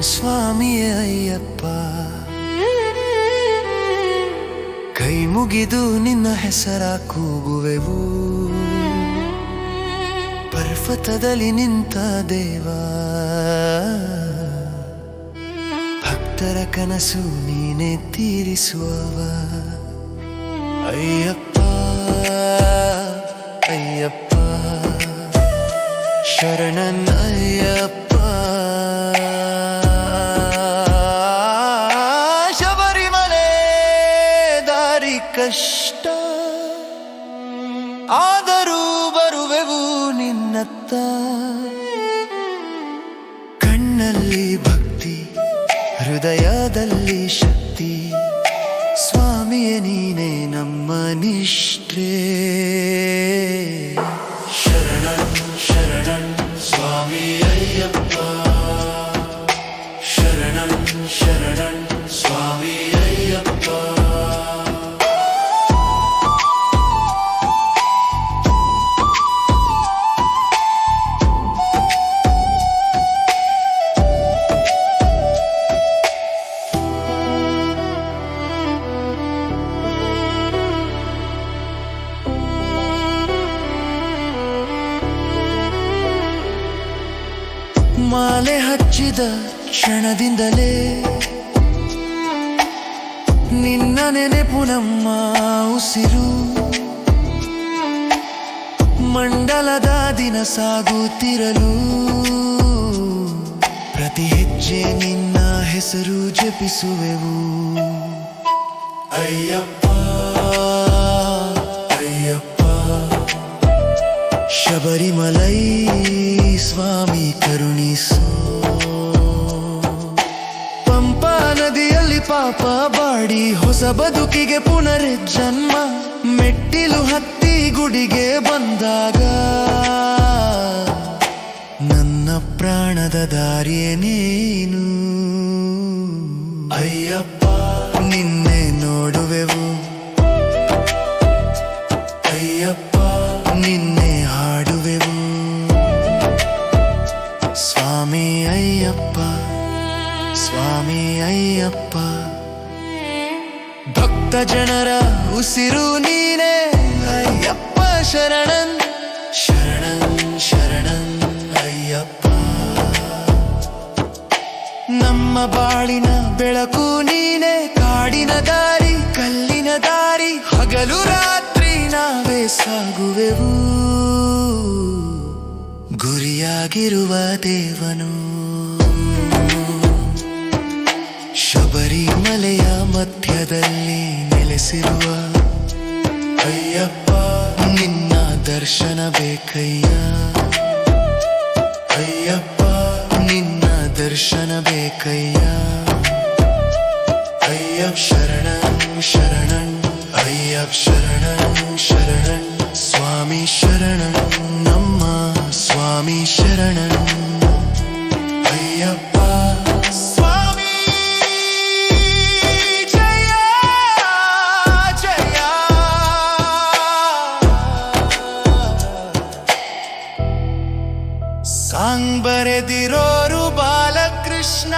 ಸ್ವಾಮಿ ಅಯ್ಯಪ್ಪ. ಕೈ ಮುಗಿದು ನಿನ್ನ ಹೆಸರ ಕೂಗುವೆವು. ಪರ್ವತದಲ್ಲಿ ನಿಂತ ದೇವ. ಭಕ್ತರ ಕನಸು ನೀನೆ ತೀರಿಸುವವ. ಅಯ್ಯಪ್ಪ. ಕಷ್ಟ. ಆದರೂ ಬರುವೆವು ನಿನ್ನತ್ತ. ಕಣ್ಣಲ್ಲಿ ಭಕ್ತಿ ಹೃದಯದಲ್ಲಿ ಶಕ್ತಿ. ಸ್ವಾಮಿಯ ನೀನೆ ನಮ್ಮ ನಿಷ್ಠೆ. ಶರಣಂ ಮಾಲೆ ಹಚ್ಚಿದ ಕ್ಷಣದಿಂದಲೇ ನಿನ್ನ ನೆನೆಪು ನಮ್ಮ ಉಸಿರು. ಮಂಡಲದ ದಿನ ಸಾಗುತ್ತಿರಲು ಪ್ರತಿ ಹೆಜ್ಜೆ ನಿನ್ನ ಹೆಸರು ಜಪಿಸುವೆವು. ಅಯ್ಯಪ್ಪ. ಶಬರಿಮಲೈ ಸ್ವಾಮಿ ಕರುಣಿಸು ಪಂಪಾ ನದಿಯಲ್ಲಿ ಪಾಪ ಬಾಡಿ, ಹೊಸ ಬದುಕಿಗೆ ಪುನರ್ಜನ್ಮ, ಮೆಟ್ಟಿಲು ಹತ್ತಿ ಗುಡಿಗೆ ಬಂದಾಗ ನನ್ನ ಪ್ರಾಣದ ದಾರಿಯೇ ನೀನು ಅಯ್ಯಪ್ಪ, ನಿನ್ನೆ ನೋಡುವೆವು ಅಯ್ಯಪ್ಪ, ಸ್ವಾಮಿ ಅಯ್ಯಪ್ಪ. ಭಕ್ತ ಜನರ ಉಸಿರು ನೀನೇ, ಅಯ್ಯಪ್ಪ ಶರಣನ್ ಶರಣನ್ ಶರಣನ್ ಅಯ್ಯಪ್ಪ. ನಮ್ಮ ಬಾಳಿನ ಬೆಳಕು ನೀನೆ, ಕಾಡಿನ ದಾರಿ, ಕಲ್ಲಿನ ದಾರಿ, ಹಗಲು ರಾತ್ರಿ ನಾವೇ ಸಾಗುವೆವು. ಗುರಿಯಾಗಿರುವ ದೇವನು. ಮಧ್ಯದಲ್ಲಿ ನೆಲೆಸಿರುವ ಅಯ್ಯಪ್ಪ, ನಿನ್ನ ದರ್ಶನ ಬೇಕಯ್ಯ. ಅಯ್ಯಪ್ಪ, ನಿನ್ನ ದರ್ಶನ ಬೇಕಯ್ಯ. ಅಯ್ಯಪ್ ಶರಣಂ ಶರಣಂ. ಅಯ್ಯಪ್ ಶರಣಂ ಶರಣಂ. ಸ್ವಾಮಿ ಶರಣಂ, ನಮ್ಮ ಸ್ವಾಮಿ ಶರಣಂ. ಬರೆದಿರೋರು ಬಾಲಕೃಷ್ಣ